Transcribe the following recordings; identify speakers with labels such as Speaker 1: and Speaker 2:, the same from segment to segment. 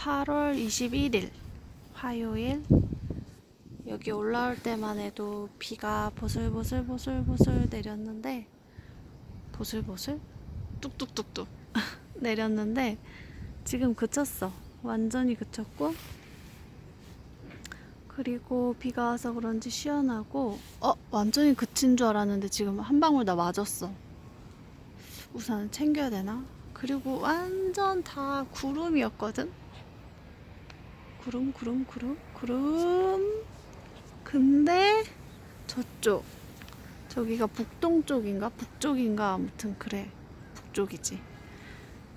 Speaker 1: 8월 21일 화요일. 여기 올라올 때만 해도 비가 보슬보슬 보슬보슬 내렸는데 보슬보슬? 뚝뚝뚝뚝 내렸는데 지금 그쳤어. 완전히 그쳤고. 그리고 비가 와서 그런지 시원하고. 어 완전히 그친 줄 알았는데 지금 한 방울 다 맞았어. 우산 챙겨야 되나? 그리고 완전 다 구름이었거든? 구름, 구름, 구름, 구름. 근데 저쪽, 저기가 북동쪽인가? 북쪽인가? 아무튼 그래. 북쪽이지.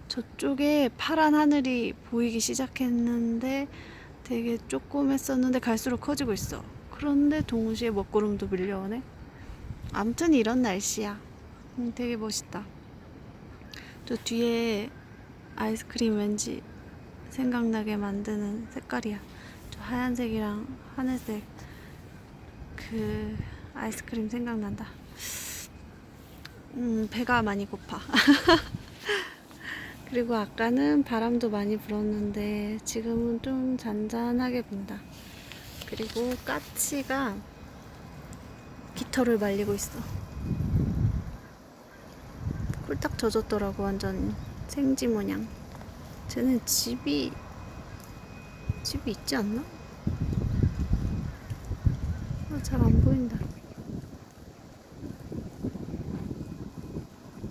Speaker 1: 저쪽에 파란 하늘이 보이기 시작했는데 되게 조그맸었는데 갈수록 커지고 있어. 그런데 동시에 먹구름도 밀려오네. 아무튼 이런 날씨야. 음, 되게 멋있다. 저 뒤에 아이스크림 왠지 생각나게 만드는 색깔이야. 저 하얀색이랑 하늘색 그 아이스크림 생각난다. 음, 배가 많이 고파. 그리고 아까는 바람도 많이 불었는데 지금은 좀 잔잔하게 분다. 그리고 까치가 깃털을 말리고 있어. 홀딱 젖었더라고 완전 생지 모양. 쟤는 집이 집이 있지 않나? 아, 잘 안 보인다.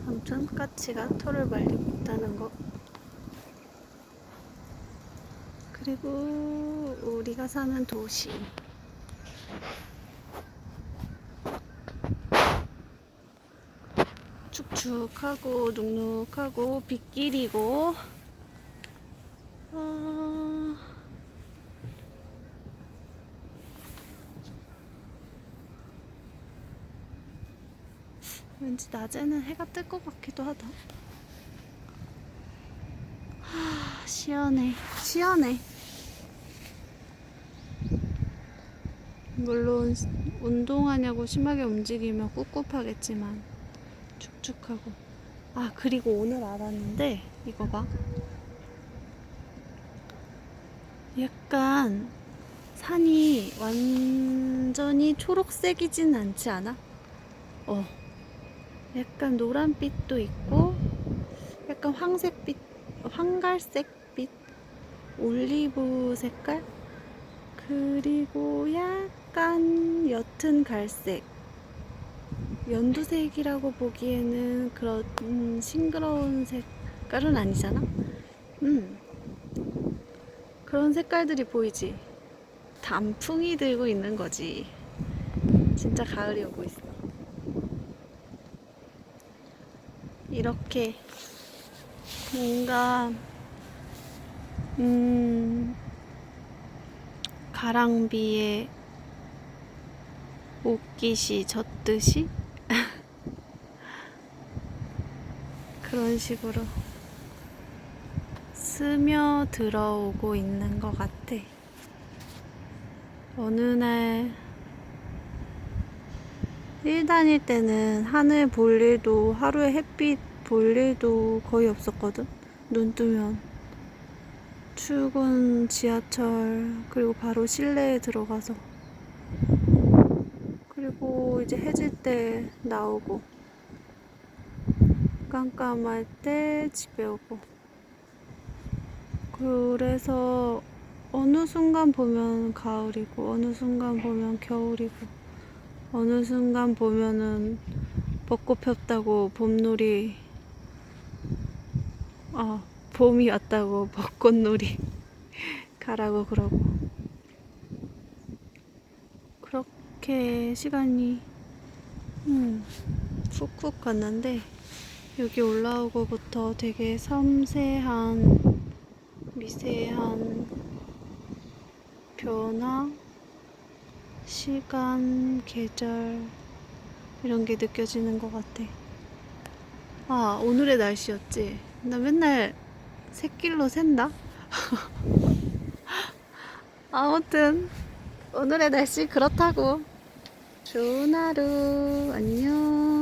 Speaker 1: 아무튼 까치가 털을 말리고 있다는 거. 그리고 우리가 사는 도시. 축축하고 눅눅하고 빗길이고 아... 왠지 낮에는 해가 뜰 것 같기도 하다. 하, 시원해, 시원해. 물론 운동하냐고 심하게 움직이면 꿉꿉하겠지만 축축하고. 아 그리고 오늘 알았는데 이거 봐. 약간 산이 완전히 초록색이진 않지 않아? 어. 약간 노란빛도 있고, 약간 황색빛, 황갈색빛, 올리브 색깔? 그리고 약간 옅은 갈색. 연두색이라고 보기에는 그런 음, 싱그러운 색깔은 아니잖아? 음. 그런 색깔들이 보이지? 단풍이 들고 있는 거지. 진짜 가을이 오고 있어. 이렇게 뭔가 음 가랑비에 옷깃이 젖듯이 그런 식으로 스며 들어오고 있는 것 같아. 어느 날 일 다닐 때는 하늘 볼 일도 하루에 햇빛 볼 일도 거의 없었거든. 눈 뜨면. 출근 지하철 그리고 바로 실내에 들어가서. 그리고 이제 해질 때 나오고. 깜깜할 때 집에 오고. 그래서 어느 순간 보면 가을이고 어느 순간 보면 겨울이고 어느 순간 보면은 벚꽃 폈다고 봄놀이 아 봄이 왔다고 벚꽃놀이 가라고 그러고. 그렇게 시간이 음 훅훅 갔는데 여기 올라오고부터 되게 섬세한 미세한 변화 시간, 계절 이런 게 느껴지는 것 같아. 아, 오늘의 날씨였지. 나 맨날 새길로 샌다. 아무튼 오늘의 날씨 그렇다고. 좋은 하루. 안녕.